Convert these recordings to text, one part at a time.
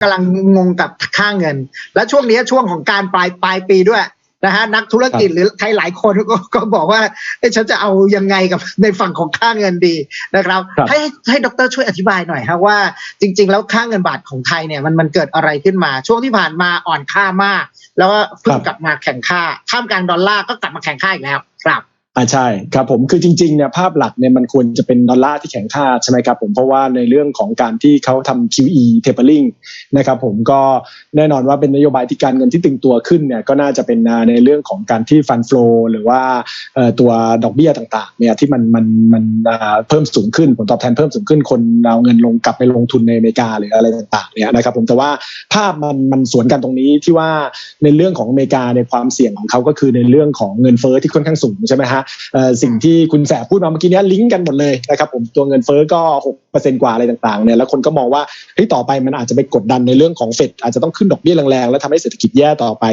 กำลังงงกับค่าเงิน และช่วงนี้ช่วงของการปลายปลายปีด้วยนะฮะนักธุรกิจหรือใครหลายคนก็ก็บอกว่าเอ๊ะฉันจะเอายังไงกับในฝั่งของค่าเงินดีนะครับครับให้ให้ดรช่วยอธิบายหน่อยครับว่าจริง ๆ แล้วค่าเงินบาทของไทยเนี่ยมันมันเกิดอะไรขึ้นมา ช่วงที่ผ่านมาอ่อนค่ามาก แล้วก็เพิ่งกลับมาแข่งค่าท่ามกลางดอลลาร์ก็กลับมาแข่งค่าอีกแล้วครับ อ่าใช่ครับผมคือจริงๆเนี่ยภาพหลักเนี่ยมันควรจะเป็นดอลลาร์ที่แข็งค่าใช่ไหมครับผมเพราะว่าในเรื่องของการที่เขาทำ QE tapering นะครับผมก็แน่นอนว่าเป็นนโยบายที่การเงินที่ตึงตัวขึ้นเนี่ยก็น่าจะเป็นในเรื่องของการที่ฟันฟลอหรือว่าตัวดอกเบี้ยต่างๆเนี่ยที่มันมันมันเพิ่มสูงขึ้นผลตอบแทนเพิ่มสูงขึ้นคนเอาเงินลงกลับไปลงทุนในอเมริกาหรืออะไรต่างๆเนี่ยนะครับผมแต่ว่าภาพมันมันสวนกันตรงนี้ที่ว่าในเรื่องของอเมริกาในความเสี่ยงของเขาก็คือในเรื่องของเงินเฟ้อที่ค่อนข้างสูงใช่ไหมฮะเอ่อสิ่งที่คุณแสบพูดมาเมื่อกี้เนี้ยลิงก์กันหมดเลยนะครับผมตัวเงินเฟ้อก็หกเปอร์เซ็นกว่าอะไรต่างๆเนี่ยแล้วคนก็มองว่าเฮ้ยต่อไปมันอาจจะไปกดดันในเรื่องของเฟดอาจจะต้องขึ้นดอกเบี้ยแรงๆแล้วทำให้เศรษฐกิจแย่ต่อไป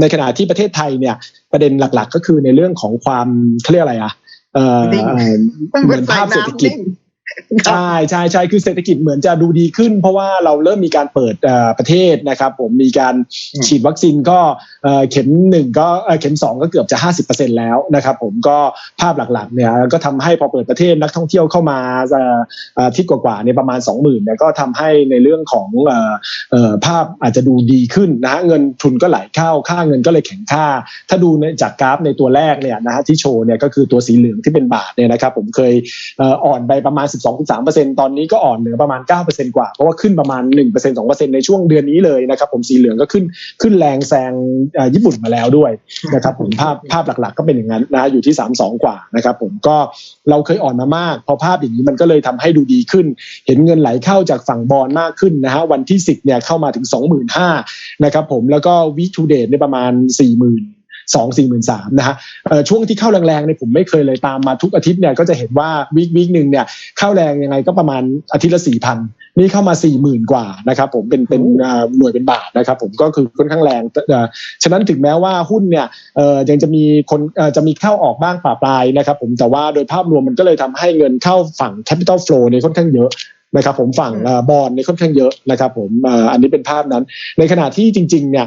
ในขณะที่ประเทศไทยเนี่ยประเด็นหลักๆ ก็คือในเรื่องของความเขาเรียกอะไรอะเอ่อนิ่งเอ่อเหมือนภาพเศรษฐกิจ ใช่ใช่ใช่คือเศรษฐกิจเหมือนจะดูดีขึ้น เพราะว่าเราเริ่มมีการเปิดเอ่อประเทศนะครับ ผมมีการอืมฉีดวัคซีนก็เอ่อเข็มหนึ่งก็เอ่อเข็มสองก็เกือบจะ 50%แล้วนะครับ ผมก็ภาพหลักๆเนี่ยก็ทำให้พอเปิดประเทศนักท่องเที่ยวเข้ามาเอ่อเอ่ออาทิศกว่าๆเนี่ยประมาณ 20,000เนี่ยก็ทำให้ในเรื่องของเอ่อเอ่อภาพอาจจะดูดีขึ้นนะฮะเงินทุนก็ไหลเข้าค่าเงินก็เลยแข็งค่า ถ้าดูในจากกราฟในตัวแรกเนี่ยนะฮะที่โชว์เนี่ยก็คือตัวสีเหลืองที่เป็นบาทเนี่ยนะครับ ผมเคยเอ่ออ่อนไปประมาณ12-13%ตอนนี้ก็อ่อนเหลือประมาณ 9%กว่า เพราะว่าขึ้นประมาณ 1% 2%ในช่วงเดือนนี้เลยนะครับผมสีเหลืองก็ขึ้นขึ้นแรงแซงญี่ปุ่นมาแล้วด้วยนะครับผมภาพภาพหลักๆ ก็เป็นอย่างนั้นนะอยู่ที่ 32 กว่านะครับผมก็เราเคยอ่อนมามาก พอภาพอย่างนี้มันก็เลยทำให้ดูดีขึ้น เห็นเงินไหลเข้าจากฝั่งบอลมากขึ้นนะฮะวันที่ 10เนี่ยเข้ามาถึง 25,000นะครับผมแล้วก็วีทูเดทในประมาณ 40,000 สองสี่หมื่นสามนะฮะช่วงที่เข้าแรงๆเนี่ยผมไม่เคยเลยตามมาทุกอาทิตย์เนี่ยก็จะเห็นว่าวีควีคหนึ่งเนี่ยเข้าแรงยังไงก็ประมาณอาทิตย์ละสี่พันนี่เข้ามาสี่หมื่นกว่านะครับผมเป็นเป็นหน่วยเป็นบาทนะครับผมก็คือค่อนข้างแรงฉะนั้นถึงแม้ว่าหุ้นเนี่ยยังจะมีคนจะมีเข้าออกบ้างป่าปลายนะครับผมแต่ว่าโดยภาพรวมมันก็เลยทำให้เงินเข้าฝั่ง capital flow เนี่ยค่อนข้างเยอะนะครับผมฝั่งบอลเนี่ยค่อนข้างเยอะนะครับผมอันนี้เป็นภาพนั้น ในขณะที่จริงๆเนี่ย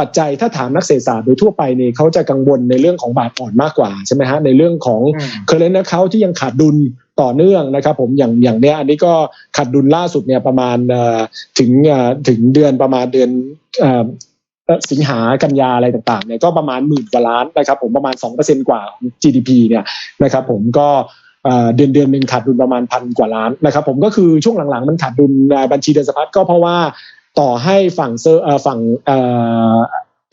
ปัจจัยถ้าถามนักเศรษฐศาสตร์โดยทั่วไปเนี่ยเขาจะกังวลในเรื่องของบาทอ่อนมากกว่าใช่ไหมฮะในเรื่องของอืมเคอร์เรนต์เขาที่ยังขาดดุลต่อเนื่องนะครับผมอย่างอย่างเนี้ยอันนี้ก็ขาดดุลล่าสุดเนี่ยประมาณเอ่อถึงเอ่อถึงเดือนประมาณเดือนเอ่อเอ่อสิงหากันยาอะไรต่างๆเนี่ยก็ประมาณหมื่นกว่าล้านนะครับผมประมาณ 2%กว่าของ GDP เนี่ยนะครับผมก็เอ่อเดือนเดือนหนึ่งขาดดุลประมาณพันกว่าล้านนะครับผมก็คือช่วงหลังๆ มันขาดดุลเอ่อบัญชีเดินสะพัดก็เพราะว่า ต่อให้ฝั่งเซอร์เออฝั่ง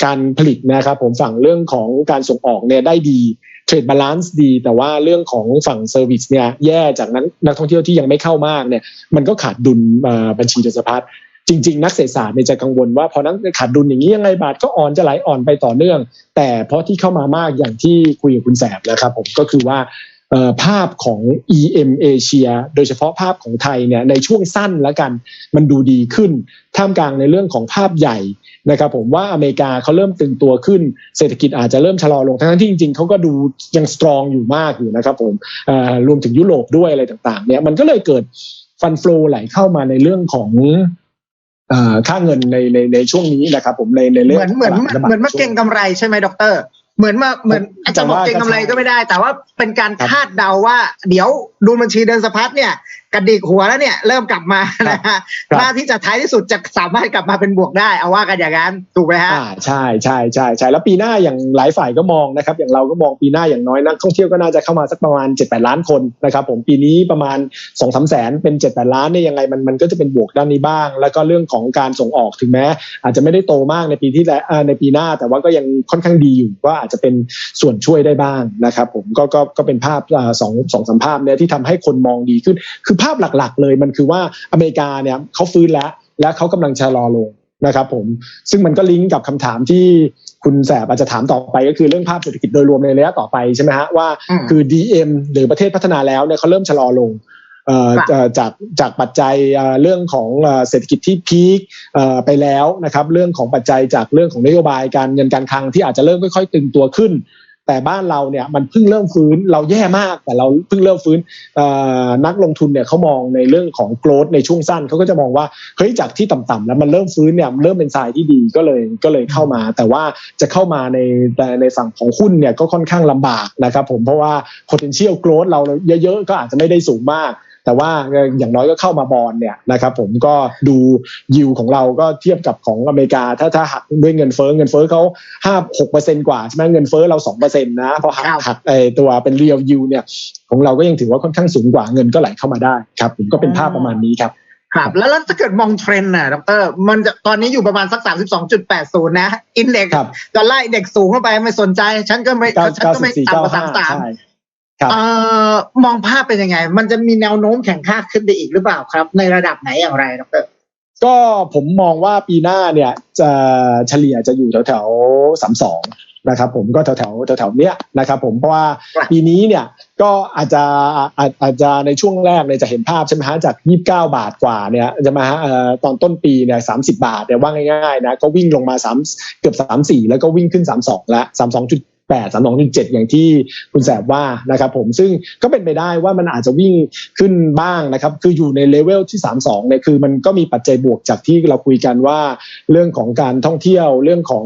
การผลิตนะครับ ผมฝั่งเรื่องของการส่งออกเนี่ยได้ดีเทรดบาลานซ์ดี แต่ว่าเรื่องของฝั่งเซอร์วิสเนี่ยแย่จากนั้นนักท่องเที่ยวที่ยังไม่เข้ามากเนี่ยมันก็ขาดดุลบัญชีเดินสะพัดจริง ๆ นักเศรษฐศาสตร์เนี่ยจะกังวลว่าพอนักขาดดุลอย่างนี้ยังไงบาทก็อ่อนจะไหลอ่อนไปต่อเนื่อง แต่เพราะที่เข้ามามากอย่างที่คุยกับคุณแสบนะครับ ผมก็คือว่า ภาพของ EM เอเชียโดยเฉพาะภาพของไทยเนี่ยในช่วงสั้นแล้วกันมันดูดีขึ้น ท่ามกลางในเรื่องของภาพใหญ่นะครับผมว่าอเมริกาเขาเริ่มตึงตัวขึ้น เศรษฐกิจอาจจะเริ่มชะลอลงทั้งๆที่จริงๆเขาก็ดูยังสตรองอยู่มากอยู่นะครับผมเอ่อรวมถึงยุโรปด้วยอะไรต่างๆเนี่ยมันก็เลยเกิดฟันฟลูไหลเข้ามาในเรื่องของเอ่อค่าเงินในในในช่วงนี้นะครับผมในในเรื่เหองมือนเหมือนตลดบเหมือนมาเก่งกำไรใช่ไหมดร เหมือนมาเหมือนอาจจะบอกเก่งกำไรก็ไม่ได้ แต่ว่าเป็นการคาดเดาว่า เดี๋ยวดูบัญชีเดินสะพัดเนี่ย กระดิกหัวแล้วเนี่ยเริ่มกลับมานะฮะครับหน้าที่จะท้ายที่สุดจะสามารถกลับมาเป็นบวกได้ เอาว่ากันอย่างนั้นถูกไหมฮะอ่าใช่ใช่ใช่ใช่แล้วปีหน้าอย่างหลายฝ่ายก็มองนะครับ อย่างเราก็มองปีหน้าอย่างน้อยนักท่องเที่ยวก็น่าจะเข้ามาสักประมาณ7จ็ดแปดล้านคนนะครับผมปีนี้ประมาณ2องสามแสนเป็น7จ็ดแปดล้านเนี่ยยังไงมันมันก็จะเป็นบวกด้านนี้บ้าง แล้วก็เรื่องของการส่งออกถึงแม้ อาจจะไม่ได้โตมากในปีที่แล้วอ่าในปีหน้า แต่ว่าก็ยังค่อนข้างดีอยู่ก็อาจจะเป็นส่วนช่วยได้บ้างนะครับผมก็ก็ก็เป็นภาพอ่าสองสองสามภาพเนี่ยที่ทำให้คนมองดีขึ้นคือภาพหลักๆ เลยมันคือว่าอเมริกาเนี่ยเขาฟื้นแล้ว และเขากำลังชะลอลงนะครับผมซึ่งมันก็ลิงก์กับคำถามที่คุณแสบอาจจะถามต่อไปก็คือเรื่องภาพเศรษฐกิจโดยรวมในระยะต่อไปใช่ไหมฮะว่าอืมคือ DM หรือประเทศพัฒนาแล้วเนี่ยเขาเริ่มชะลอลงเอ่อครับเอ่อจากจากปัจจัยเอ่อเรื่องของเอ่อเศรษฐกิจที่พีคเอ่อไปแล้วนะครับเรื่องของปัจจัยจากเรื่องของนโยบายการเงินการคลังที่อาจจะเริ่มค่อยๆ ตึงตัวขึ้น แต่บ้านเราเนี่ยมันเพิ่งเริ่มฟื้นเราแย่มากแต่เราเพิ่งเริ่มฟื้นนักลงทุนเนี่ยเขามองในเรื่องของโกลดในช่วงสั้นเขาก็จะมองว่าเฮ้ยจากที่ต่ำๆแล้วมันเริ่มฟื้นเนี่ยเริ่มเป็นทรายที่ดีก็เลยก็เลยเข้ามา แต่ว่าจะเข้ามาในในฝั่งของหุ้นเนี่ยก็ค่อนข้างลำบากนะครับผมเพราะว่า potential growth เราเยอะๆก็อาจจะไม่ได้สูงมาก แต่ว่าอย่างน้อยก็เข้ามาบอลเนี่ยนะครับผมก็ดูยิวของเราก็เทียบกับของอเมริกา ถ้าถ้าหักด้วยเงินเฟ้อเงินเฟ้อเขาห้าหกเปอร์เซ็นกว่าใช่ไหมเงินเฟ้อเราสองเปอร์เซ็นต์นะพอหักหักไอตัวเป็นเรียลยิวเนี่ยของเราก็ยังถือว่าค่อนข้างสูงกว่าเงินก็ไหลเข้ามาได้ครับผมก็เป็นภาพประมาณนี้ครับครับแล้วแล้วถ้าเกิดมองเทรนด์น่ะดรมันจะตอนนี้อยู่ประมาณสักสามสิบสองจุดแปดศูนย์นะอินเด็กซ์ดอลลาร์อินเด็กซ์สูงเข้าไปไม่สนใจ ฉันก็ไม่ฉันก็ไม่ต่ำกว่าสามสามเอ่อ มองภาพเป็นยังไง มันจะมีแนวโน้มแข่งข้าขึ้นไปอีกหรือเปล่าครับ ในระดับไหนอย่างไรดรก็ผมมองว่าปีหน้าเนี่ยจะเฉลี่ยจะอยู่แถวแถวสามสองนะครับผมก็แถวแถวแถวแถวเนี้ยนะครับผมเพราะว่าปีนี้เนี่ยก็อาจจะอาจจะในช่วงแรกเนี่ยจะเห็นภาพใช่ไหมฮะจากยี่สิบเก้าบาทกว่าเนี่ยจะมาฮะตอนต้นปีเนี่ยสามสิบาทเนี่ยว่าง่ายๆนะก็วิ่งลงมาสามเกือบสามสี่แล้วก็วิ่งขึ้นสามสองแล้วสามสองจุด แปดสามสองจุดเจ็ดอย่างที่คุณแสบว่านะครับผมซึ่งก็เป็นไปได้ว่ามันอาจจะวิ่งขึ้นบ้างนะครับ คืออยู่ในเลเวลที่สามสองเนี่ยคือมันก็มีปัจจัยบวกจากที่เราคุยกันว่า เรื่องของการท่องเที่ยวเรื่องของ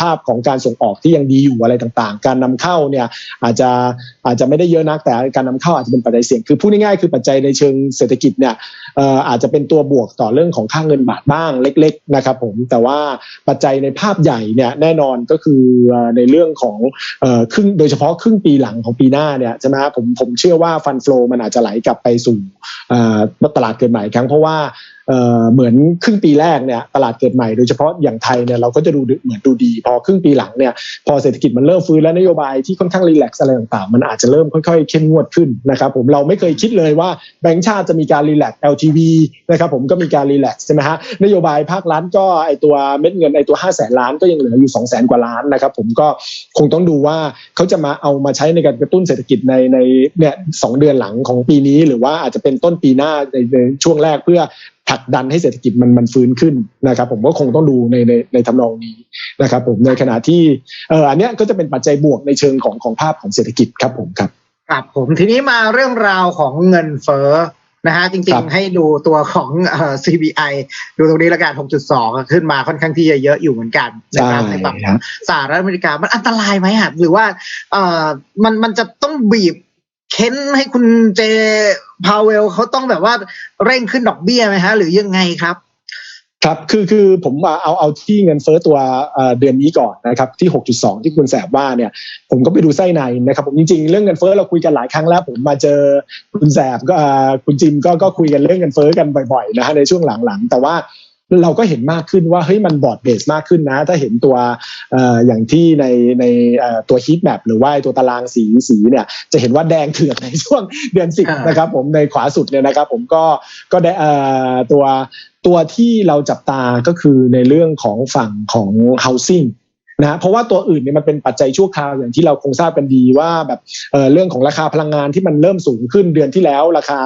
ภาพของการส่งออกที่ยังดีอยู่อะไรต่างๆ การนำเข้าเนี่ยอาจจะอาจจะไม่ได้เยอะนักแต่การนำเข้าอาจจะเป็นปัจจัยเสี่ยงคือพูดง่ายๆคือปัจจัยในเชิงเศรษฐกิจเนี่ยอาจจะเป็นตัวบวกต่อเรื่องของค่างเงินบาทบ้างเล็ก ๆ นะครับผมแต่ว่าปัจจัยในภาพใหญ่เนี่ยแน่นอนก็คือในเรื่องของครึ่งโดยเฉพาะครึ่งปีหลังของปีหน้าเนี่ยใช่ไหมผมผมเชื่อว่าฟันฟลูมันอาจจะไหลกลับไปสู่ตลาดเกิดใหม่ครั้งเพราะว่า เหมือนครึ่งปีแรกเนี่ยตลาดเกิดใหม่โดยเฉพาะอย่างไทยเนี่ยเราก็จะดูเหมือนดูดี พอครึ่งปีหลังเนี่ยพอเศรษฐกิจมันเริ่มฟื้นและนโยบายที่ค่อนข้างรีแลกซ์อะไรต่างๆ มันอาจจะเริ่มค่อยๆเข้มงวดขึ้นนะครับผมเราไม่เคยคิดเลยว่าแบงก์ชาติจะมีการรีแลกซ์ LTV นะครับผมก็มีการรีแลกซ์ใช่ไหมฮะนโยบายภาครัฐก็ไอตัวเม็ดเงินไอตัว5 0 0แสนล้านก็ยังเหลืออยู่2 0 0แสนกว่าล้านนะครับผมก็คงต้องดูว่าเขาจะมาเอามาใช้ในการกระตุ้นเศรษฐกิจในในเนี่ยสเดือนหลังของปีนี้ หรือว่าอาจจะเป็นต้นปีหน้าในช่วงแรกเพื่อ ผลักดันให้เศรษฐกิจมันมันฟื้นขึ้นนะครับ ผมก็คงต้องดูในในในทำนองนี้นะครับ ผมในขณะที่เอออันเนี้ยก็จะเป็นปัจจัยบวกในเชิงของของภาพของเศรษฐกิจครับผมครับครับผมทีนี้มาเรื่องราวของเงินเฟ้อนะฮะจริงๆให้ดูตัวของเอ่อ CBI ดูตรงนี้ละกัน 6.2 ขึ้นมาค่อนข้างที่จะเยอะอยู่เหมือนกันนะครับในฝั่งสหรัฐอเมริกามันอันตรายไหมฮะหรือว่าเอ่อมันมันจะต้องบีบ เค้นให้คุณเจพาวเวลเขาต้องแบบว่าเร่งขึ้นดอกเบี้ยไหมฮะ หรือยังไงครับ ครับคือคือผมเอาเอาที่เงินเฟ้อตัวเดือนนี้ก่อนนะครับที่ 6.2 ที่คุณแสบว่าเนี่ย ผมก็ไปดูไส้ในนะครับ ผมจริงๆ เรื่องเงินเฟ้อเราคุยกันหลายครั้งแล้ว ผมมาเจอคุณแสบก็คุณจิมก็ก็คุยกันเรื่องเงินเฟ้อกันบ่อยๆนะฮะในช่วงหลังๆ แต่ว่า เราก็เห็นมากขึ้นว่าเฮ้ยมันบอร์ดเบสมากขึ้นนะ ถ้าเห็นตัวอย่างที่ในในตัวฮีทแมปหรือว่าตัวตารางสีสีเนี่ย จะเห็นว่าแดงเถือกในช่วงเดือนสิบนะครับผมในขวาสุดเนี่ยนะครับผมก็ก็ได้ตัวตัวที่เราจับตาก็คือในเรื่องของฝั่งของ housing นะเพราะว่าตัวอื่นเนี่ยมันเป็นปัจจัยชั่วคราวอย่างที่เราคงทราบกันดีว่าแบบเเรื่องของราคาพลังงานที่มันเริ่มสูงขึ้นเดือนที่แล้ว ราคา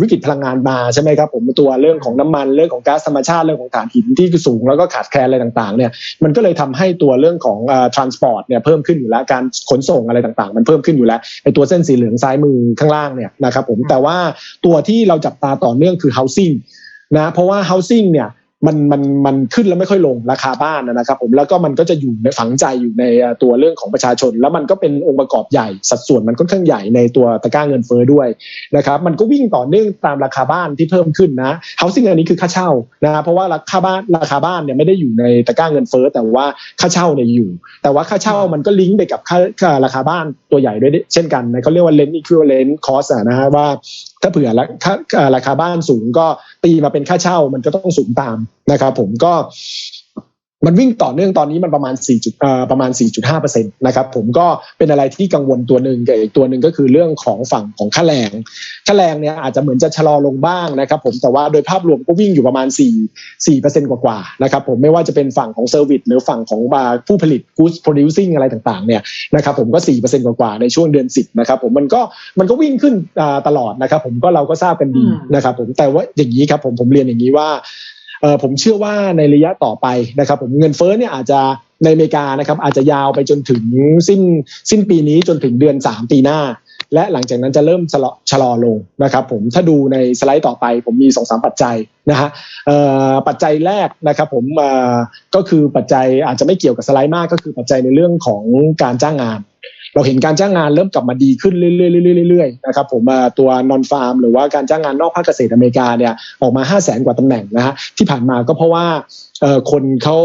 วิกฤตพลังงานมาใช่ไหมครับผมตัวเรื่องของน้ำมันเรื่องของก๊าซธรรมชาติเรื่องของถ่านหินที่สูงแล้วก็ขาดแคลนอะไรต่างๆเนี่ยมันก็เลยทำให้ตัวเรื่องของ transport เนี่ยเพิ่มขึ้นอยู่แล้วการขนส่งอะไรต่างๆ มันเพิ่มขึ้นอยู่แล้วไอ้ตัวเส้นสีเหลืองซ้ายมือข้างล่างเนี่ยนะครับผมแต่ว่าตัวที่เราจับตาต่อเนื่องคือ housing นะเพราะว่า housing เนี่ย มันมันมันขึ้นแล้วไม่ค่อยลงราคาบ้านนะครับ ผมแล้วก็มันก็จะอยู่ในฝังใจอยู่ในตัวเรื่องของประชาชน แล้วมันก็เป็นองค์ประกอบใหญ่สัดส่วนมันค่อนข้างใหญ่ในตัวตะกร้าเงินเฟ้อด้วยนะครับ มันก็วิ่งต่อเนื่องตามราคาบ้านที่เพิ่มขึ้นนะเฮาสิ่งอันนี้คือค่าเช่านะเพราะว่าราคาบ้านราคาบ้านเนี่ยไม่ได้อยู่ในตะกร้าเงินเฟ้อแต่ว่าค่าเช่าเนี่ยอยู่ แต่ว่าค่าเช่ามันก็ลิงก์ไปกับค่าราคาบ้านตัวใหญ่ด้วยเช่นกันนะเขาเรียกว่า rent equivalent cost นะฮะว่า ถ้าเผื่อราคาบ้านสูงก็ตีมาเป็นค่าเช่ามันก็ต้องสูงตามนะครับผมก็ มันวิ่งต่อเนื่องตอนนี้มันประมาณ4จุดประมาณ 4.5%นะครับผมก็เป็นอะไรที่กังวลตัวหนึ่งกับอีกตัวหนึ่งก็คือเรื่องของฝั่งของค่าแรงค่าแรงเนี่ยอาจจะเหมือนจะชะลอลงบ้างนะครับผมแต่ว่าโดยภาพรวมก็วิ่งอยู่ประมาณ 4 4%กว่าๆนะครับผมไม่ว่าจะเป็นฝั่งของเซอร์วิสหรือฝั่งของผู้ผลิต goods producing อะไรต่างๆเนี่ยนะครับผมก็ 4%กว่าๆในช่วงเดือน 10นะครับผมมันก็มันก็วิ่งขึ้นตลอดนะครับผมก็เราก็ทราบกันดีนะครับผมแต่ว่าอย่างนี้ครับผมผมเรียนอย่างนี้ว่า ผมเชื่อว่าในระยะต่อไปนะครับ ผมเงินเฟ้อเนี่ยอาจจะในอเมริกานะครับอาจจะยาวไปจนถึงสิ้นสิ้นปีนี้จนถึงเดือน 3 ปีหน้า และหลังจากนั้นจะเริ่มชะลอชะลอลงนะครับผมถ้าดูในสไลด์ต่อไป ผมมี2อสปัจจัยนะฮะปัจจัยแรกนะครับผมก็คือปัจจัยอาจจะไม่เกี่ยวกับสไลด์มากก็คือปัจจัยในเรื่องของการจ้างงาน เราเห็นการจ้างงานเริ่มกลับมาดีขึ้นเรื่อยๆๆๆนะครับผมตัวนอนฟาร์มหรือว่าการจ้างงานนอกภาคเกษตรอเมริกาเนี่ยออกมา 5 0 0แสนกว่าตำแหน่งนะฮะที่ผ่านมาก็เพราะว่า คนเขา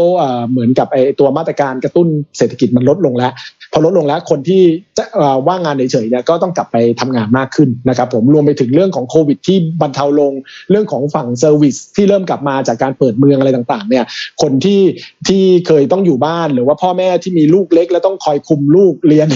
เหมือนกับไอตัวมาตรการกระตุ้นเศรษฐกิจมันลดลงแล้ว พอลดลงแล้วคนที่จะว่างงานเฉยๆเนี่ยก็ต้องกลับไปทำงานมากขึ้นนะครับผมรวมไปถึงเรื่องของโควิด ที่บรรเทาลงเรื่องของฝั่งเซอร์วิสที่เริ่มกลับมาจากการเปิดเมืองอะไรต่างๆเนี่ยคนที่ที่เคยต้องอยู่บ้านหรือว่าพ่อแม่ที่มีลูกเล็ก แล้วต้องคอยคุมลูกเรียน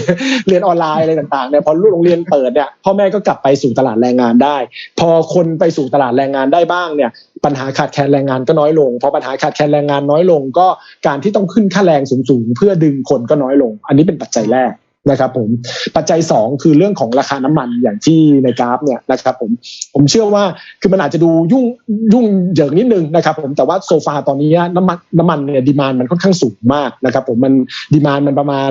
เรียนออนไลน์อะไรต่างๆเนี่ยพอลูกโรงเรียนเปิดเนี่ยพ่อแม่ก็กลับไปสู่ตลาดแรงงานได้ พอคนไปสู่ตลาดแรงงานได้บ้างเนี่ย ปัญหาขาดแคลนแรงงานก็น้อยลงพอปัญหาขาดแคลนแรงงานน้อยลง ก็การที่ต้องขึ้นค่าแรงสูงๆเพื่อดึงคนก็น้อยลง อันนี้เป็นปัจจัยแรกนะครับผมปัจจัย 2 คือเรื่องของราคาน้ำมันอย่างที่ในกราฟเนี่ยนะครับผมผมเชื่อว่าคือมันอาจจะดูยุ่งยุ่งเหยิงนิดนึงนะครับผมแต่ว่าโซฟาตอนนี้น้ำมันน้ำมันเนี่ยดีมานมันค่อนข้างสูงมากนะครับผมมันดีมานมันประมาณ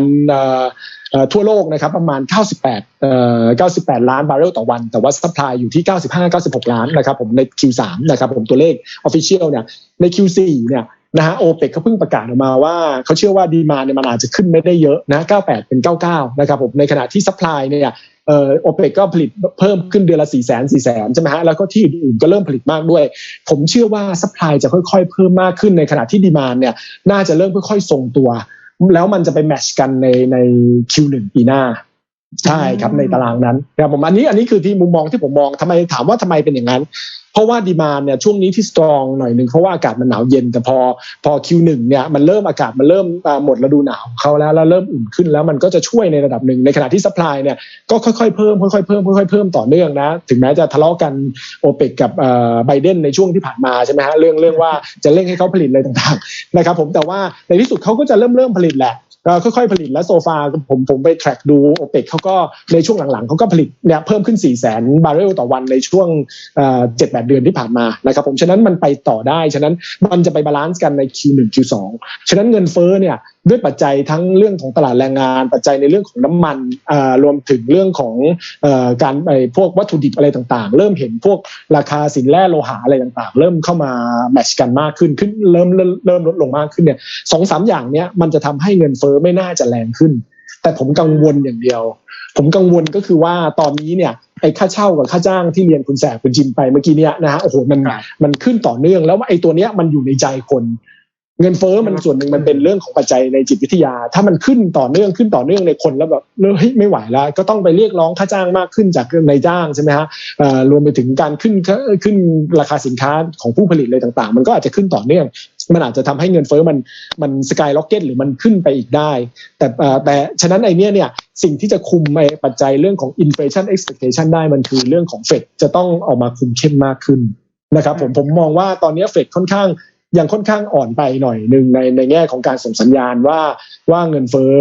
ทั่วโลกนะครับประมาณ 98เอ่อ98 ล้านบาร์เรลต่อวัน แต่ว่าซัพพลายอยู่ที่ 95 96 ล้านนะครับผมใน Q3 นะครับผมตัวเลขออฟฟิเชียลเนี่ยใน Q4 เนี่ยนะฮะโอเปกเขาเพิ่งประกาศออกมาว่าเขาเชื่อว่าดีมาเนี่ยมันอาจจะขึ้นไม่ได้เยอะนะ 98 เป็น 99 นะครับผมในขณะที่ซัพพลายเนี่ยเออโอเปกก็ผลิตเพิ่มขึ้นเดือนละ4 0 0 0 0 0 4 0 0 0ใช่ไหมฮะแล้วก็ที่อื่นก็เริ่มผลิตมากด้วย ผมเชื่อว่าซัพพลายจะค่อยๆ เพิ่มมากขึ้นในขณะที่ดีมานเนี่ยน่าจะเริ่มค่อยๆทรงตัว แล้วมันจะไปแมชกันในใน Q1 ปีหน้าใช่ครับในตารางนั้นครับผมอันนี้อันนี้คือที่มุมมองที่ผมมองทำไมถามว่าทำไมเป็นอย่างนั้น เพราะว่าดีมาเนี่ยช่วงนี้ที่สตรองหน่อยหนึ่งเพราะว่าอากาศมันหนาวเย็นแต่พอพอ Q1 เนี่ยมันเริ่มอากาศมันเริ่มหมดฤดูหนาวเขาแล้วแล้วเริ่มอุ่นขึ้นแล้วมันก็จะช่วยในระดับหนึ่งในขณะที่สป라이เนี่ยก็ค่อยๆเพิ่มค่อยๆเพิ่มค่อยๆเพิ่มต่อเนื่องนะถึงแม้จะทะเลาะกันโอเปกกับไบเดนในช่วงที่ผ่านมาใช่ไหมฮะเรื่องเรื่องว่าจะเร่งให้เขาผลิตอะไรต่างๆนะครับผมแต่ว่าในที่สุดเขาก็จะเริ่มเริ่มผลิตแหละ ค่อยๆผลิตและโซฟาผมผมไปแทร็กดูโอเปกเขาก็ในช่วงหลังๆเขาก็ผลิตเนี่ยเพิ่มขึ้น4ี่แสนบาร์เรลต่อวันในช่วงเจ็ดแปดเดือนที่ผ่านมานะครับผมฉะนั้นมันไปต่อได้ ฉะนั้นมันจะไปบาลานซ์กันใน Q1 Q2 ฉะนั้นเงินเฟ้อเนี่ยด้วยปัจจัยทั้งเรื่องของตลาดแรงงาน ปัจจัยในเรื่องของน้ำมันรวมถึงเรื่องของการไอพวกวัตถุดิบอะไรต่างๆ เริ่มเห็นพวกราคาสินแร่โลหะอะไรต่างๆ เริ่มเข้ามาแมชกันมากขึ้นขึ้นเริ่มเริ่มลดลงมากขึ้นเนี่ยสองสามอย่างเนี้ยมันจะทำให้เงินเฟ้อไม่น่าจะแรงขึ้น แต่ผมกังวลอย่างเดียว ผมกังวลก็คือว่าตอนนี้เนี่ยไอ้ค่าเช่ากับค่าจ้างที่เรียนคุณแสบคุณจิมไปเมื่อกี้เนี้ยนะฮะโอ้โหมันมันขึ้นต่อเนื่องแล้วไอ้ตัวเนี้ยมันอยู่ในใจคน เงินเฟ้อมันส่วนหนึ่งมันเป็นเรื่องของปัจจัยในจิตวิทยา ถ้ามันขึ้นต่อเนื่องขึ้นต่อเนื่องในคนแล้วแบบเฮ้ยไม่ไหวแล้ว ก็ต้องไปเรียกร้องค่าจ้างมากขึ้นจากนายจ้างใช่ไหมฮะรวมไปถึงการขึ้นขึ้นราคาสินค้าของผู้ผลิตอะไรต่างๆ มันก็อาจจะขึ้นต่อเนื่อง มันอาจจะทำให้เงินเฟ้อมันมันสกายล็อกเก็ตหรือมันขึ้นไปอีกได้ แต่แต่ฉะนั้นไอเนี้ยเนี่ยสิ่งที่จะคุมไอปัจจัยเรื่องของ inflation expectation ได้มันคือเรื่องของเฟดจะต้องออกมาคุมเข้มมากขึ้นนะครับผมผมมองว่าตอนนี้เฟดค่อนข้าง ยังค่อนข้างอ่อนไปหน่อยหนึ่งในในแง่ของการส่งสัญญาณว่าว่าเงินเฟ้อ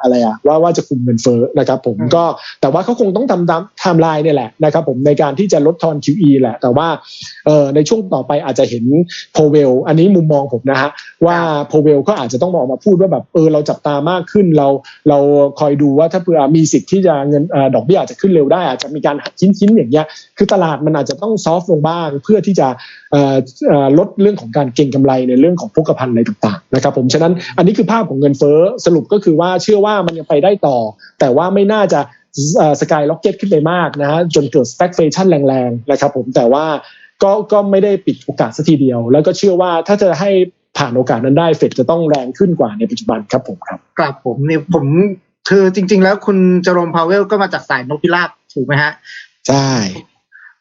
อะไรอะว่าว่าจะคุมเงินเฟ้อนะครับผมก็แต่ว่าเขาคงต้องทำตามไทม์ไลน์เนี่ยแหละนะครับผมในการที่จะลดทอน QE แหละ แต่ว่าเอ่อในช่วงต่อไปอาจจะเห็นโพเวลอันนี้มุมมองผมนะฮะว่าโพเวลก็อาจจะต้องบอกมาพูดว่าแบบเออเราจับตามากขึ้นเราเราคอยดูว่าถ้าเผื่อมีสิทธิ์ที่จะเงินดอกเบี้ยอาจจะขึ้นเร็วได้อาจจะมีการหักชิ้นๆอย่างเงี้ยคือตลาดมันอาจจะต้องซอฟต์ลงบ้างเพื่อที่จะลดเรื่องของการเก็งกำไรในเรื่องของพกพันธ์อะไรต่างๆนะครับผมฉะนั้นอันนี้คือภาพของเงินเฟ้อสรุปก็คือว่าเชื่อว่ามันยังไปได้ต่อ แต่ว่าไม่น่าจะสกายล็อกเก็ตขึ้นไปมากนะฮะจนเกิดสแต็กเฟชันแรงๆนะครับผมแต่ว่าก็ก็ไม่ได้ปิดโอกาสสัทีเดียว แล้วก็เชื่อว่าถ้าจะให้ผ่านโอกาสนั้นได้เฟดจะต้องแรงขึ้นกว่าในปัจจุบันครับผมครับครับผมเนี่ยผมคือจริง ๆ แล้วคุณจอรมพาวเวลก็มาจากสายนกพิราบถูกไหมฮะใช่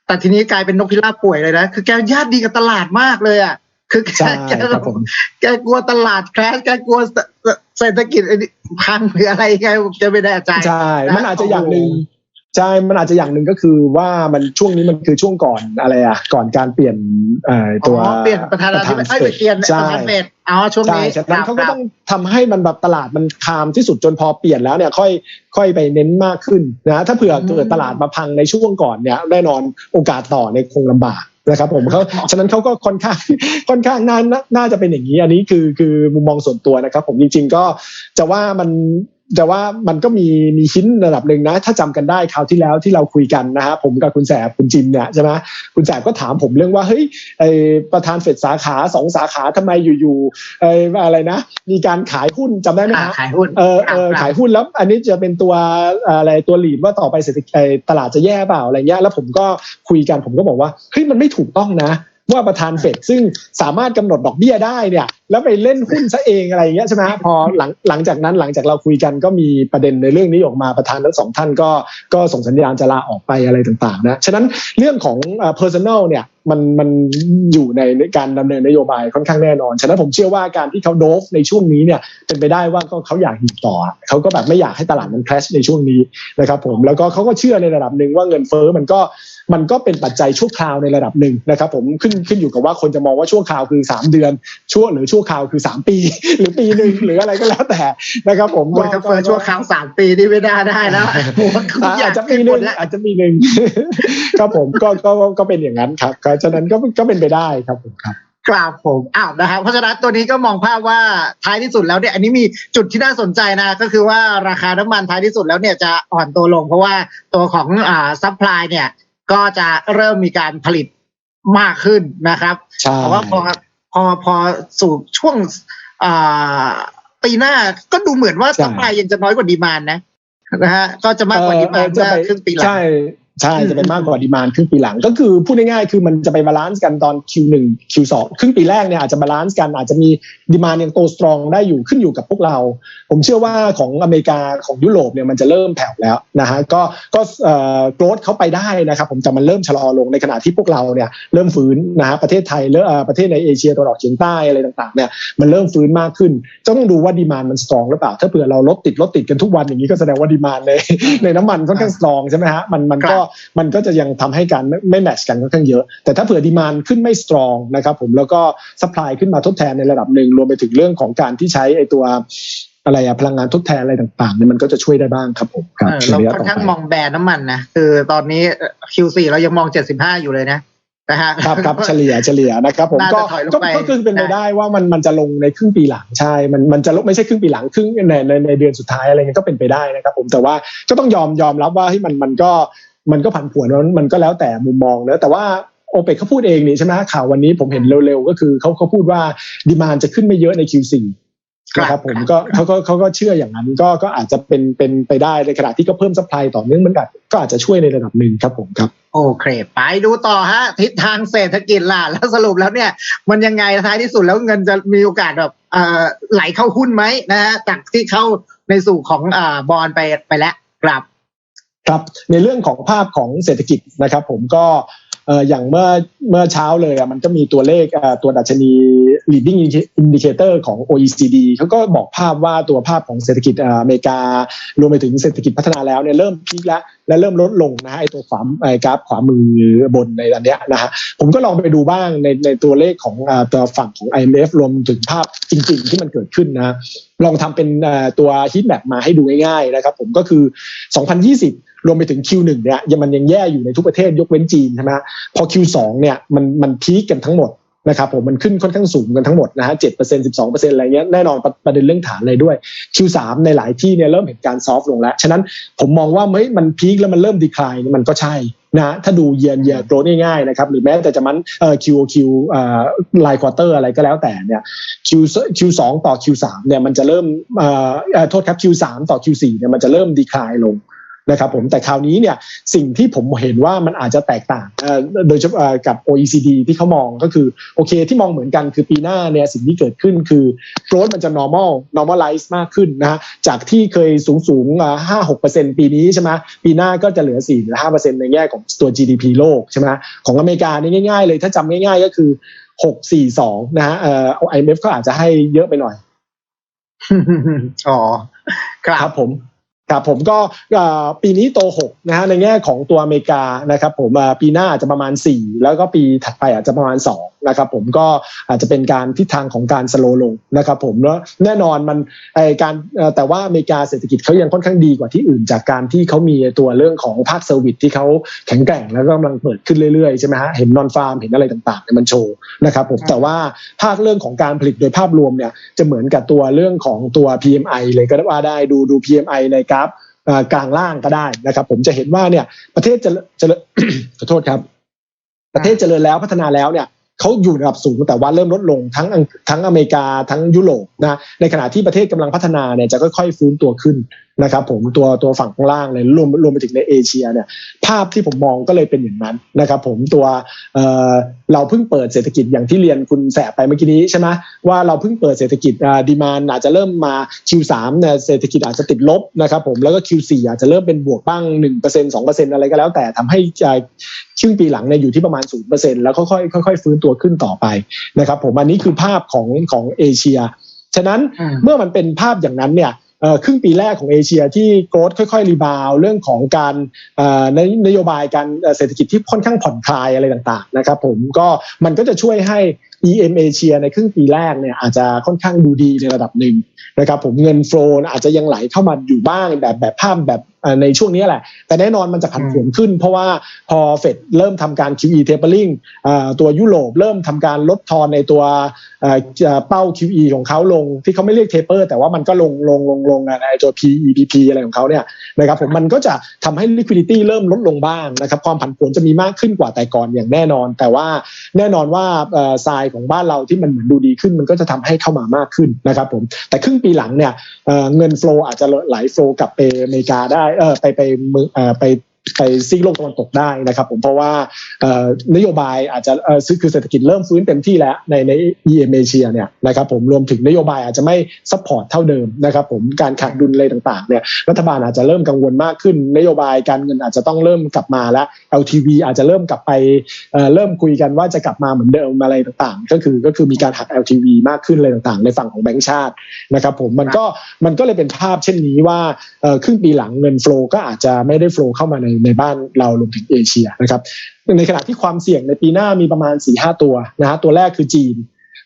แต่ทีนี้กลายเป็นนกพิราบป่วยเลยนะ คือแกญาติดีกับตลาดมากเลยอะ คือแกแกแกกลัวตลาดแคสแกกลัวเศรษฐกิจพังหรืออะไรแกจะไม่ได้ใจใช่ มันอาจจะอย่างหนึ่งใช่ มันอาจจะอย่างหนึ่งก็คือว่ามันช่วงนี้มันคือช่วงก่อนอะไรอะ ก่อนการเปลี่ยนตัวเปลี่ยนประธานาธิบดีไม่เปลี่ยนประธานเฟดอ๋อช่วงนี้ฉะนั้นเขาก็ต้องทำให้มันแบบตลาดมันคามที่สุดจนพอเปลี่ยนแล้วเนี่ยค่อยค่อยไปเน้นมากขึ้นนะ ถ้าเผื่อเกิดตลาดมาพังในช่วงก่อนเนี่ยแน่นอนโอกาสต่อในคงลำบาก นะครับผมเขาฉะนั้นเขาก็ค่อนข้างค่อนข้างน่าน่าจะเป็นอย่างนี้ อันนี้คือคือมุมมองส่วนตัวนะครับ ผมจริง ๆ ก็จะว่ามัน แต่ว่ามันก็มีมีชิ้นระดับหนึ่งนะ ถ้าจำกันได้คราวที่แล้วที่เราคุยกันนะฮะผมกับคุณแสบคุณจิมเนี่ยใช่ไหมคุณแสบก็ถามผมเรื่องว่าเฮ้ยไอประธานเฟดสาขาสองสาขาทำไมอยู่ๆไออะไรนะ มีการขายหุ้นจำได้ไหมฮะขายหุ้นเออเออขายหุ้นแล้ว อันนี้จะเป็นตัวอะไรตัวหลีดว่าต่อไปเศรษฐกิจตลาดจะแย่เปล่าอะไรเงี้ยแล้วผมก็คุยกันผมก็บอกว่าเฮ้ยมันไม่ถูกต้องนะ ว่าประธานเฟดซึ่งสามารถกำหนดดอกเบี้ยได้เนี่ย แล้วไปเล่นหุ้นซะเองอะไรอย่างเงี้ยใช่ไหมพอหลังหลังจากนั้นหลังจากเราคุยกันก็มีประเด็นในเรื่องนี้ออกมาประธานทั้งสองท่านก็ก็ส่งสัญญาณจะลาออกไปอะไรต่างๆนะฉะนั้นเรื่องของ personal เนี่ยมันมันอยู่ในการดำเนินนโยบายค่อนข้างแน่นอน ฉะนั้นผมเชื่อว่าการที่เขาโดฟในช่วงนี้เนี่ยเป็นไปได้ว่าก็เขาอยากอยู่ต่อ เขาก็แบบไม่อยากให้ตลาดมันแครชในช่วงนี้นะครับผมแล้วก็เขาก็เชื่อในระดับหนึ่งว่าเงินเฟ้อมันก็ มันก็เป็นปัจจัยชั่วคราวในระดับหนึ่งนะครับผมขึ้นขึ้นอยู่กับว่าคนจะมองว่าชั่วคราวคือ 3 เดือนชั่วหรือชั่วคราวคือ 3 ปี หรือปีหนึ่งหรืออะไรก็แล้วแต่นะครับผมว่าเฟอชั่วคราวสามปีนี่ไม่ได้ได้แล้วอาจจะปีหนึ่งอาจจะปีหนึ่งครับผมก็ก็ก็เป็นอย่างนั้นครับฉะนั้นก็ก็เป็นไปได้ครับผมครับกราบผมอ้าวนะครับเพราะฉะนั้นตัวนี้ก็มองภาพว่าท้ายที่สุดแล้วเนี่ยอันนี้มีจุดที่น่าสนใจนะก็คือว่าราคาน้ำมันท้ายที่สุดแล้วเนี่ยจะอ่อนตัวลง เพราะว่าตัวของอ่าซัพพลายเนี่ย ก็จะเริ่มมีการผลิตมากขึ้นนะครับเพราะว่าพอพอพอสู่ช่วงปีหน้าก็ดูเหมือนว่าซัพพลายยังจะน้อยกว่าดีมานนะนะฮะก็จะมากกว่าดีมานเมื่อครึ่งปีหลังใช่ ใช่จะเป็นมากกว่าดีมานครึ่งปีหลัง ก็คือพูดง่ายๆคือมันจะไปบาลานซ์กันตอน Q1 Q2 ครึ่งปีแรกเนี่ยอาจจะบาลานซ์กันอาจจะมีดีมานยังโตสตรองได้อยู่ขึ้นอยู่กับพวกเรา ผมเชื่อว่าของอเมริกาของยุโรปเนี่ยมันจะเริ่มแผ่วแล้วนะฮะก็ก็เอ่อโกรดเขาไปได้นะครับผมแต่มันเริ่มชะลอลงในขณะที่พวกเราเนี่ยเริ่มฟื้นนะฮะประเทศไทยเริ่มประเทศในเอเชียตะวันออกเฉียงใต้อะไรต่างๆเนี่ยมันเริ่มฟื้นมากขึ้นต้องดูว่าดีมานมันสตรองหรือเปล่าถ้าเผื่อเราลดติดลดติดกันทุกวันอย่างนี้ก็แสดงว่าดีมานในในน้ำมันค่อนข้างสตรองใช่ไหมฮะมันมันก็มันก็จะยังทำให้การไม่แมทช์กันค่อนข้างเยอะ แต่ถ้าเผื่อดีมานขึ้นไม่สตรองนะครับผมแล้วก็สป라이ขึ้นมาทดแทนในระดับหนึ่งรวมไปถึงเรื่องของการที่ใช้ไอตัวอะไรอะพลังงานทดแทนอะไรต่างๆเนี่ยมันก็จะช่วยได้บ้างครับผมเราค่อนข้างมองแบรนด์น้ำมันนะคือตอนนี้ Q4 เรายังมอง 75 อยู่เลยนะนะฮะครับครับเฉลี่ยเฉลี่ยนะครับผมก็ก็คือเป็นไปได้ว่ามันมันจะลงในครึ่งปีหลังใช่ มันมันจะลงไม่ใช่ครึ่งปีหลังครึ่งในในในเดือนสุดท้ายอะไรเงี้ยก็เป็นไปได้นะครับผมแต่ว่าก็ต้องยอมยอมรับว่าที่มันมันก็ มันก็ผันผวนมันก็แล้วแต่มุมมองเนอะแต่ว่าโอเปกเขาพูดเองนี่ใช่ไหมข่าววันนี้ผมเห็นเร็วๆ ก็คือเขาเขาพูดว่าดีมานจะขึ้นไม่เยอะใน Q4 นะครับผมก็เขาก็เขาก็เชื่ออย่างนั้นก็ก็อาจจะเป็นเป็นไปได้ในขณะที่ก็เพิ่มซัพพลายต่อเนื่องมันก็อาจจะช่วยในระดับหนึ่งครับผมครับโอเค ไปดูต่อฮะทิศทางเศรษฐกิจล่ะแล้วสรุปแล้วเนี่ย มันยังไงท้ายที่สุดแล้วเงินจะมีโอกาสแบบเอ่อไหลเข้าหุ้นไหมนะฮะจากที่เข้าในสู่ของอ่าบอลไปไปแล้วครับ ครับในเรื่องของภาพของเศรษฐกิจนะครับ ผมก็อย่างเมื่อเมื่อเช้าเลยอะมันก็มีตัวเลขตัวดัชนี leading indicator ของ OECD เขาก็บอกภาพว่าตัวภาพของเศรษฐกิจอเมริการวมไปถึงเศรษฐกิจพัฒนาแล้วเนี่ยเริ่มพีคแล้วและเริ่มลดลงนะไอตัวขวาไอกราฟขวามือบนในอันเนี้ยนะฮะผมก็ลองไปดูบ้างในในตัวเลขของตัวฝั่งของ IMF รวมถึงภาพจริง ๆ ที่มันเกิดขึ้นนะ ลองทำเป็นตัวฮิตแมปมาให้ดูง่ายๆนะครับผมก็คือ 2020รวมไปถึง Q1 เนี่ยยังมันยังแย่อยู่ในทุกประเทศยกเว้นจีนใช่ไหมพอ Q2 เนี่ยมันมันพีคกันทั้งหมด นะครับผมมันขึ้นค่อนข้างสูงกันทั้งหมดนะฮะเจ็ดเปอร์เซ็นต์สิบสองเปอร์เซ็นต์อะไรเงี้ยแน่นอนประเด็นเรื่องฐานเลยด้วย Q3 ในหลายที่เนี่ยเริ่มเห็นการซอฟต์ลงแล้ว ฉะนั้นผมมองว่าเฮ้ยมันพีคแล้วมันเริ่มดีคลายมันก็ใช่นะถ้าดูเยียนเยียโกรธง่ายๆนะครับหรือแม้แต่จะมันเอ่อ QOQ เอ่อไลน์ควอเตอร์อะไรก็แล้วแต่เนี่ย Q Q2 ต่อ Q3 เนี่ยมันจะเริ่มเอ่อโทษครับ Q3 ต่อ Q4 เนี่ยมันจะเริ่มดีคลายลง นะครับผมแต่คราวนี้เนี่ยสิ่งที่ผมเห็นว่ามันอาจจะแตกต่างโดยเฉพาะกับ OECD ที่เขามองก็คือโอเคที่มองเหมือนกันคือปีหน้าเนี่ยสิ่งที่เกิดขึ้นคือโกรธมันจะ normal normalize มากขึ้นนะฮะจากที่เคยสูงสูงห้าหกเปอร์เซ็นปีนี้ใช่ไหมปีหน้าก็จะเหลือสี่หรือห้าเปอร์เซ็นในแง่ของตัว GDP โลกใช่ไหมของอเมริกานี่ง่าย ๆ เลยถ้าจำง่าย ๆ ก็คือหกสี่สองนะฮะเอ่อ IMF ก็อาจจะให้เยอะไปหน่อยอ๋อครับผม ครับผมก็ปีนี้โต6นะฮะในแง่ของตัวอเมริกานะครับผมปีหน้าจะประมาณ 4 แล้วก็ปีถัดไปอาจจะประมาณ 2นะครับผมก็อาจจะเป็นการทิศทางของการสโลลงนะครับผมแล้วแน่นอนมันไอการแต่ว่าอเมริกาเศรษฐกิจเขายังค่อนข้างดีกว่าที่อื่น จากการที่เขามีตัวเรื่องของภาคเซอร์วิสที่เขาแข็งแกร่งแล้วก็กำลังเปิดขึ้นเรื่อยๆใช่ไหมฮะเห็นนอนฟาร์มเห็นอะไรต่างๆเนี่ยมันโชว์นะครับผมแต่ว่าภาคเรื่องของการผลิตโดยภาพรวมเนี่ยจะเหมือนกับตัวเรื่องของตัว PMI เลยก็ว่าได้ดูดู PMI ในกราฟกลางล่างก็ได้นะครับ ผมจะเห็นว่าเนี่ยประเทศจะจะขอโทษครับ ประเทศเจริญแล้วพัฒนาแล้วเนี่ย เขาอยู่ระดับสูงแต่ว่าเริ่มลดลงทั้งทั้งอเมริกาทั้งยุโรปนะในขณะที่ประเทศกำลังพัฒนาเนี่ยจะค่อยๆฟื้นตัวขึ้น นะครับผมตัวตัวฝั่งข้างล่างเลยรวมรวมไปถึงในเอเชียเนี่ยภาพที่ผมมองก็เลยเป็นอย่างนั้นนะครับผมตัวเอ่อเราเพิ่งเปิดเศรษฐกิจอย่างที่เรียนคุณแสบไปเมื่อกี้นี้ใช่ไหมว่าเราเพิ่งเปิดเศรษฐกิจดีมานอาจจะเริ่มมา Q3 เนี่ยเศรษฐกิจอาจจะติดลบนะครับผมแล้วก็ Q4 อาจจะเริ่มเป็นบวกบ้าง 1% 2%อะไรก็แล้วแต่ทำให้ครึ่งปีหลังเนี่ยอยู่ที่ประมาณ 0%แล้วค่อยๆค่อยๆฟื้นตัวขึ้นต่อไปนะครับผมอันนี้คือภาพของของเอเชีย ฉะนั้นเมื่อมันเป็นภาพอย่างนั้นเนี่ย ครึ่งปีแรกของเอเชียที่โกรดค่อยๆ รีบาวเรื่องของการนโยบายการเศรษฐกิจที่ค่อนข้างผ่อนคลายอะไรต่างๆนะครับผมก็มันก็จะช่วยให้ EM เอเชียในครึ่งปีแรกเนี่ยอาจจะค่อนข้างดูดีในระดับหนึ่งนะครับผมเงินโฟลอาจจะยังไหลเข้ามาอยู่บ้างแบบแบบภาพแบบในช่วงนี้แหละ แต่แน่นอนมันจะผันผวนขึ้น เพราะว่าพอเฟดเริ่มทำการ QE tapering ตัวยุโรปเริ่มทำการลดทอนในตัวเป้า QE ของเขาลง ที่เขาไม่เรียก taper แต่ว่ามันก็ลงลงลงลงในตัว PEPP อะไรของเขาเนี่ยนะครับผมมันก็จะทำให้ liquidity เริ่มลดลงบ้างนะครับความผันผวนจะมีมากขึ้นกว่าแต่ก่อนอย่างแน่นอน แต่ว่าแน่นอนว่าทรายของบ้านเราที่มันเหมือนดูดีขึ้น มันก็จะทำให้เข้ามามากขึ้นนะครับผมแต่ครึ่งปีหลังเนี่ยเงิน flow อาจจะไหล flow กลับไปอเมริกาได้เออไปไปมือเออไป ไปซีกโลกตะวันตกได้นะครับผมเพราะว่านโยบายอาจจะซื้อคือเศรษฐกิจเริ่มฟื้นเต็มที่แล้วในใน EM เอเชียเนี่ยนะครับผมรวมถึงนโยบายอาจจะไม่ซัพพอร์ตเท่าเดิมนะครับผมการขาดดุลอะไรต่างๆเนี่ยรัฐบาลอาจจะเริ่มกังวลมากขึ้น นโยบายการเงินอาจจะต้องเริ่มกลับมาแล้ว LTV อาจจะเริ่มกลับไปเริ่มคุยกันว่าจะกลับมาเหมือนเดิมอะไรต่างๆ ก็คือก็คือมีการหัก LTV มากขึ้นอะไรต่างๆ ในฝั่งของแบงก์ชาตินะครับผมมันก็มันก็เลยเป็นภาพเช่นนี้ว่าครึ่งปีหลังเงินโฟลก็อาจจะไม่ได้โฟลเข้ามาในในบ้านเรารวมถึงเอเชียนะครับในขณะที่ความเสี่ยงในปีหน้ามีประมาณ4ีหตัวนะฮะตัวแรกคือจีน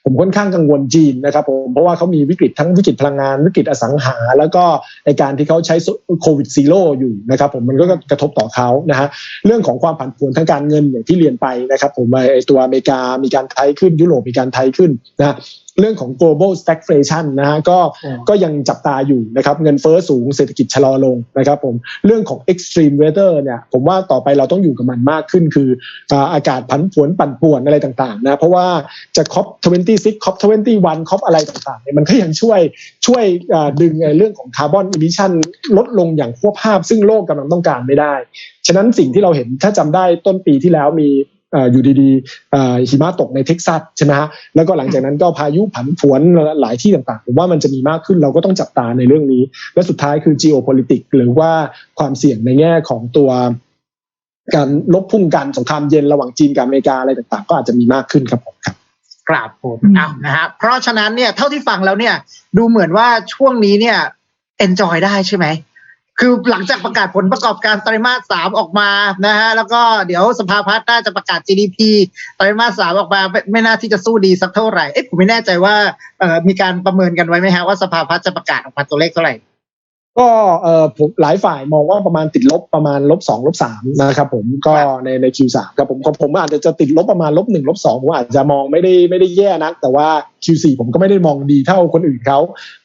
ผมค่อนข้างกังวลจีนนะครับผมเพราะว่าเขามีวิกฤตทั้งวิกฤตพลังงานวิกฤตอสังหา แล้วก็ในการที่เขาใช้โควิดซีโร่อยู่นะครับผมมันก็กระทบต่อเขานะฮะเรื่องของความผันผวนทางการเงินอย่างที่เรียนไปนะครับผมไอตัวอเมริกามีการไทยขึ้นยุโรปมีการไทยขึ้นนะ เรื่องของ global stagflation นะฮะก็ก็ยังจับตาอยู่นะครับเงินเฟ้อสูงเศรษฐกิจชะลอลงนะครับผมเรื่องของ extreme weather เนี่ยผมว่าต่อไปเราต้องอยู่กับมันมากขึ้น คืออากาศผันผวนปั่นป่วนอะไรต่างๆนะเพราะว่าจะ COP 26 COP 21 COP อะไรต่างๆเนี่ยมันก็ยังช่วยช่วยดึงเรื่องของคาร์บอนอิมิชันลดลงอย่างควบภาพ ซึ่งโลกกำลังต้องการไม่ได้ ฉะนั้นสิ่งที่เราเห็นถ้าจำได้ต้นปีที่แล้วมี อยู่ดีๆหิมะตกในเท็กซัสใช่ไหมฮะแล้วก็หลังจากนั้นก็พายุผันผวนหลายที่ต่างๆผมว่ามันจะมีมากขึ้นเราก็ต้องจับตาในเรื่องนี้ และสุดท้ายคือ geopolitics หรือว่าความเสี่ยงในแง่ของตัวการลบพุ่งกันสงครามเย็นระหว่างจีนกับอเมริกาอะไรต่างๆ ก็อาจจะมีมากขึ้นครับผมครับกราบผมเอานะฮะเพราะฉะนั้นเนี่ยเท่าที่ฟังแล้วเนี่ย ดูเหมือนว่าช่วงนี้เนี่ย enjoy ได้ใช่ไหม คือหลังจากประกาศผลประกอบการไตรมาสสามออกมานะฮะแล้วก็เดี๋ยวสภาพัฒน์น่าจะประกาศ GDP ไตรมาสสามออกมาไม่ไม่น่าที่จะสู้ดีสักเท่าไหร่เอ๊ะผมไม่แน่ใจว่าเอ่อมีการประเมินกันไว้ไหมฮะว่าสภาพัฒน์จะประกาศออกมาตัวเลขเท่าไหร่ ก็เอ่อผมหลายฝ่ายมองว่าประมาณติดลบประมาณลบสองลบสามนะครับผมก็ในใน Q3 ครับผมผมอาจจะจะติดลบประมาณลบหนึ่งลบสองผมอาจจะมองไม่ได้ไม่ได้แย่นัก แต่ว่า Q4 ผมก็ไม่ได้มองดีเท่าคนอื่นเขา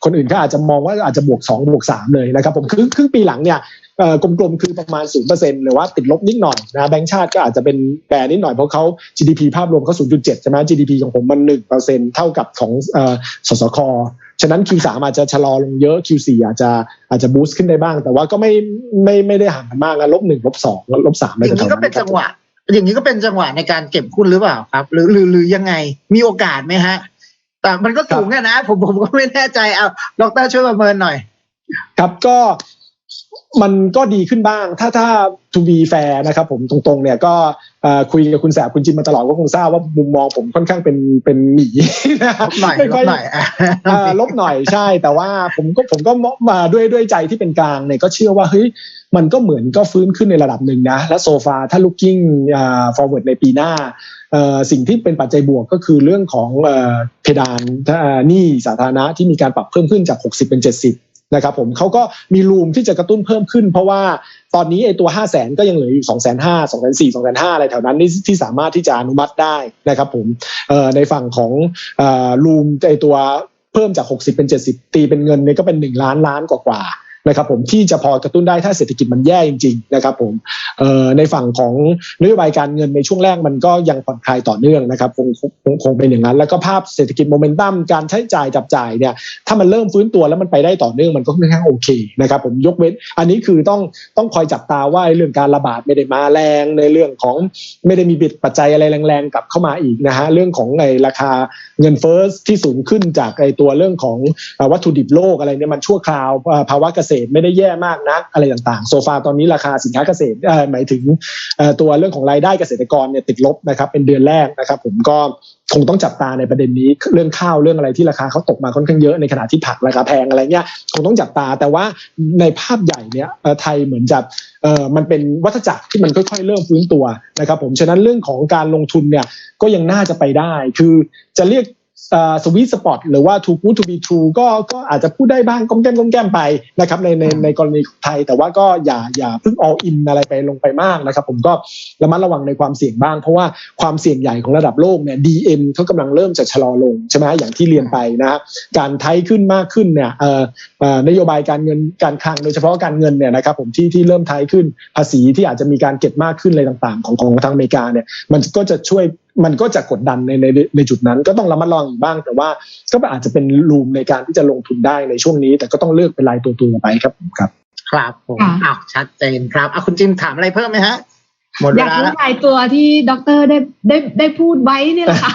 คนอื่นก็อาจจะมองว่าอาจจะบวกสองบวกสามเลยนะครับผมครึ่งครึ่งปีหลังเนี่ย กลมๆคือประมาณศูนย์เปอร์เซ็นต์หรือว่าติดลบนิดหน่อยนะแบงก์ชาติก็อาจจะเป็นแปรนิดหน่อยเพราะเขา GDP ภาพรวมเขา 0.7 ใช่ไหม GDP ของผมมัน1เปอร์เซ็นต์เท่ากับของสสคฉะนั้น Q3 อาจจะชะลอลงเยอะ Q4 อาจจะอาจจะบูสต์ขึ้นได้บ้าง แต่ว่าก็ไม่ไม่ไม่ได้ห่างกันมากนะลบหนึ่งลบสองลบสามอย่างนี้ก็เป็นจังหวะ อย่างนี้ก็เป็นจังหวะในการเก็บหุ้นหรือเปล่าครับ หรือหรือหรือยังไงมีโอกาสไหมฮะ แต่มันก็สูงแค่นะ ผมผมก็ไม่แน่ใจเอาดรช่วยประเมินหน่อย ครับก็ มันก็ดีขึ้นบ้าง ถ้าถ้า to be fair นะครับผมตรงๆ เนี่ยก็เอ่อคุยกับคุณแสบคุณจิมมาตลอดก็คงทราบว่ามุมมองผมค่อนข้างเป็นเป็นหมีนะลบหน่อยไม่ลค่บอยหน่อยอะเอ่อลบหน่อยใช่ แต่ว่าผมก็ผมก็มาด้วยด้วยใจที่เป็นกลางเนี่ยก็เชื่อว่าเฮ้ยมันก็เหมือนก็ฟื้นขึ้นในระดับหนึ่งนะ และโซฟาถ้า looking อ่า forward ในปีหน้าเอ่อสิ่งที่เป็นปัจจัยบวกก็คือเรื่องของเอ่อเพดานอ่าหนี้สาธารณะที่มีการปรับเพิ่มขึ้นจาก 60 เป็น 70 นะครับผมเขาก็มีรูมที่จะกระตุ้นเพิ่มขึ้น เพราะว่าตอนนี้ไอ้ตัว 5 0 0แสนก็ยังเหลืออยู่2 5 0 0 0 2 4 0 0 0 2 5 0อะไรแถวนั้นที่ที่สามารถที่จะอนุมัติได้นะครับผมในฝั่งของรูมไอ้ตัวเพิ่มจาก 60 เป็น 70 ตีเป็นเงินเนี่ยก็เป็น 1 ล้านล้านกว่าๆ นะครับผมที่จะพอกระตุ้นได้ถ้าเศรษฐกิจมันแย่จริงๆนะครับผมในฝั่งของนโยบายการเงินในช่วงแรกมันก็ยังผ่อนคลายต่อเนื่องนะครับคงคงคงเป็นอย่างนั้น แล้วก็ภาพเศรษฐกิจโมเมนตัมการใช้จ่ายจับจ่ายเนี่ยถ้ามันเริ่มฟื้นตัวแล้วมันไปได้ต่อเนื่องมันก็ค่อนข้างโอเคนะครับผมยกเว้น อันนี้คือต้องต้องคอยจับตาว่าเรื่องการระบาดไม่ได้มาแรงในเรื่องของไม่ได้มีบิดปัจจัยอะไรแรงๆกลับเข้ามาอีกนะฮะเรื่องของไอ้ราคาเงินเฟ้อที่สูงขึ้นจากไอ้ตัวเรื่องของวัตถุดิบโลกอะไรเนี่ยมันชั่วคราวภาวะเกษตรไม่ได้แย่มากนักอะไรต่างๆ โซฟาตอนนี้ราคาสินค้าเกษตรหมายถึงตัวเรื่องของรายได้เกษตรกรเนี่ยติดลบนะครับเป็นเดือนแรกนะครับผมก็คงต้องจับตาในประเด็นนี้เรื่องข้าวเรื่องอะไรที่ราคาเขาตกมาค่อนข้างเยอะในขณะที่ผักราคาแพงอะไรเงี้ยคงต้องจับตาแต่ว่าในภาพใหญ่เนี่ยไทยเหมือนจะมันเป็นวัฏจักรที่มันค่อยๆเริ่มฟื้นตัวนะครับผมฉะนั้นเรื่องของการลงทุนเนี่ยก็ยังน่าจะไปได้ คือจะเรียก สวีทสปอตหรือว่า too good to be true ก็ก็อาจจะพูดได้บ้างก้มแก้มก้มแก้มไปนะครับในในในกรณีของไทย แต่ว่าก็อย่าอย่าเพิ่ง all in อะไรไปลงไปมากนะครับ ผมก็ระมัดระวังในความเสี่ยงบ้าง เพราะว่าความเสี่ยงใหญ่ของระดับโลกเนี่ย DM เขากำลังเริ่มจะชะลอลงใช่ไหมอย่างที่เรียนไปนะฮะการไทยขึ้นมากขึ้นเนี่ยเอ่อเอ่อนโยบายการเงินการคลังโดยเฉพาะการเงินเนี่ยนะครับผมที่ที่เริ่มไทยขึ้นภาษีที่อาจจะมีการเก็บมากขึ้นอะไรต่าง ๆ ของของทางอเมริกาเนี่ยมันก็จะช่วย มันก็จะกดดันในในในจุดนั้น ก็ต้องระมัดระวังอยู่บ้าง แต่ว่าก็อาจจะเป็นรูมในการที่จะลงทุนได้ในช่วงนี้ แต่ก็ต้องเลือกเป็นรายตัวตัวๆไปครับครับครับผมค่ะอ้าวชัดเจนครับอะคุณจิมถามอะไรเพิ่มไหมฮะหมดอเวยากลารู้แล้วรายตัวที่ด็อกเตอร์ได้ได้ได้พูดไว้เนี่ยแหละค่ะ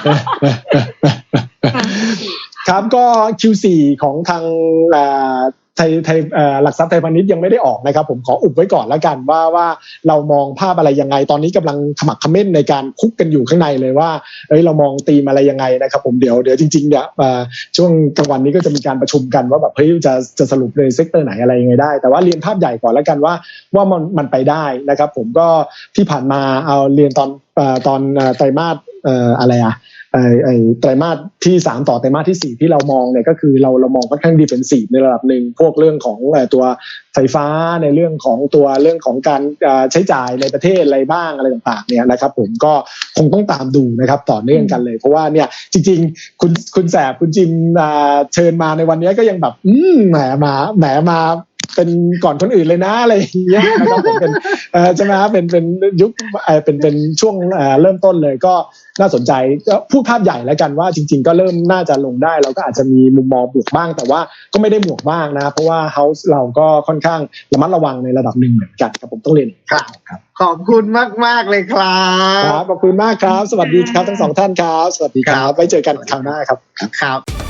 ครับก็ Q4 ของทางเอ่อ ไทยไทยหลักทรัพย์ไทยพาณิชย์ยังไม่ได้ออกนะครับ ผมขออุบไว้ก่อนแล้วกันว่าว่าเรามองภาพอะไรยังไง ตอนนี้กำลังขมักขม้นในการคุกกันอยู่ข้างในเลยว่าเอ้ยเรามองตีมอะไรยังไงนะครับ ผมเดี๋ยวเดี๋ยวจริงๆเนี่ยช่วงกลางวันนี้ก็จะมีการประชุมกันว่าแบบเฮ้ยจะจะสรุปในเซกเตอร์ไหนอะไรยังไงได้ แต่ว่าเรียนภาพใหญ่ก่อนแล้วกันว่าว่ามันมันไปได้นะครับ ผมก็ที่ผ่านมาเอาเรียนตอนตอนไตรมาสอะไรอะ ไอ้ไอ้ไตรมาสที่3ต่อไตรมาสที่4ที่เรามองเนี่ยก็คือเราเรามองค่อนข้างดิเฟนซีฟในระดับหนึ่งพวกเรื่องของตัวไฟฟ้าในเรื่องของตัวเรื่องของการใช้จ่ายในประเทศอะไรบ้างอะไรต่างๆเนี่ยนะครับ ผมก็คงต้องตามดูนะครับต่อเนื่องกันเลย เพราะว่าเนี่ยจริง ๆ คุณคุณแสบคุณจิมเชิญมาในวันนี้ก็ยังแบบ อืมแหมมาแหมมา เป็นก่อนคนอื่นเลยนะอะไรอย่างเงี้ยนะครับผมเป็นเอ่อใช่ไหมครับเป็นเป็นยุคเอ่อเป็นเป็นช่วงเอ่อเริ่มต้นเลยก็น่าสนใจก็พูดภาพใหญ่แล้วกันว่าจริง ๆ ก็เริ่มน่าจะลงได้ เราก็อาจจะมีมุมมองบวกบ้าง แต่ว่าก็ไม่ได้บวกบ้างนะเพราะว่าเฮาส์เราก็ค่อนข้างระมัดระวังในระดับหนึ่งเหมือนกันครับผมต้องเรียนครับครับ ขอบคุณมากมากๆเลยครัครับบขอบคุณมากครับ สวัสดีครับทั้งสองท่านครับ สวัสดีครับไว้เจอกันคราวหน้าครับครับ